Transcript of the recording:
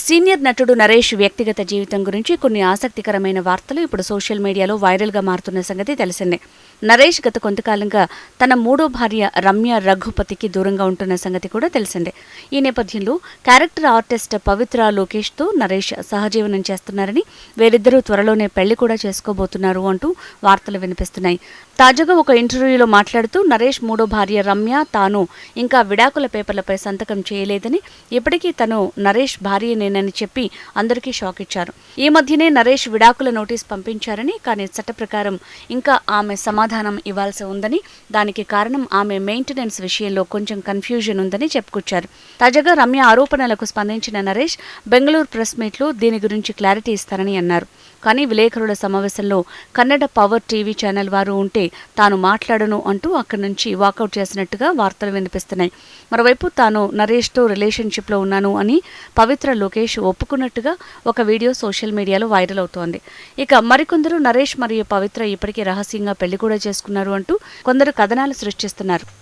Senior నటుడు నరేష్ వ్యక్తిగత జీవితం గురించి కొన్ని ఆసక్తికరమైన వార్తలు ఇప్పుడు సోషల్ మీడియాలో వైరల్గా మారుతున్న సంగతి తెలిసిందే. నరేష్ గత కొంతకాలంగా తన మూడో భార్య రమ్య రఘుపతికి దూరంగా ఉంటున్న సంగతి కూడా తెలిసిందే. ఈ నేపథ్యంలో క్యారెక్టర్ ఆర్టిస్ట్ పవిత్ర లోకేష్తో నరేష్ సహజీవనం చేస్తున్నారని వీరిద్దరూ త్వరలోనే పెళ్ళి కూడా చేసుకోబోతున్నారు అంటూ వార్తలు వినిపిస్తున్నాయి. తాజాగా ఒక ఇంటర్వ్యూలో మాట్లాడుతూ నరేష్ మూడో భార్య రమ్య తాను ఇంకా విడాకుల పేపర్లపై సంతకం చేయలేదని ఇప్పటికీ తను నరేష్ భార్యనేనని చెప్పి అందరికీ షాక్ ఇచ్చారు. ఈ మధ్యనే నరేష్ విడాకుల నోటీస్ పంపించారని కానీ చట్ట ప్రకారం ఇంకా ఆమె సమాధానం ఇవ్వాల్సి ఉందని దానికి కారణం ఆమె మెయింటెనెన్స్ విషయంలో కొంచెం కన్ఫ్యూజన్ ఉందని చెప్పుకొచ్చారు. తాజాగా రమ్య ఆరోపణలకు స్పందించిన నరేష్ బెంగళూరు ప్రెస్ మీట్లో దీని గురించి క్లారిటీ ఇస్తారని అన్నారు. కానీ విలేకరుల సమావేశంలో కన్నడ పవర్ టీవీ ఛానల్ వారు ఉంటే తాను మాట్లాడను అంటూ అక్కడి నుంచి వాకౌట్ చేసినట్టుగా వార్తలు వినిపిస్తున్నాయి. మరోవైపు తాను నరేష్తో రిలేషన్షిప్లో ఉన్నాను అని పవిత్ర లోకేష్ ఒప్పుకున్నట్టుగా ఒక వీడియో సోషల్ మీడియాలో వైరల్ అవుతోంది. ఇక మరికొందరు నరేష్ మరియు పవిత్ర ఇప్పటికే రహస్యంగా పెళ్ళి కూడా చేసుకున్నారు అంటూ కొందరు కథనాలు సృష్టిస్తున్నారు.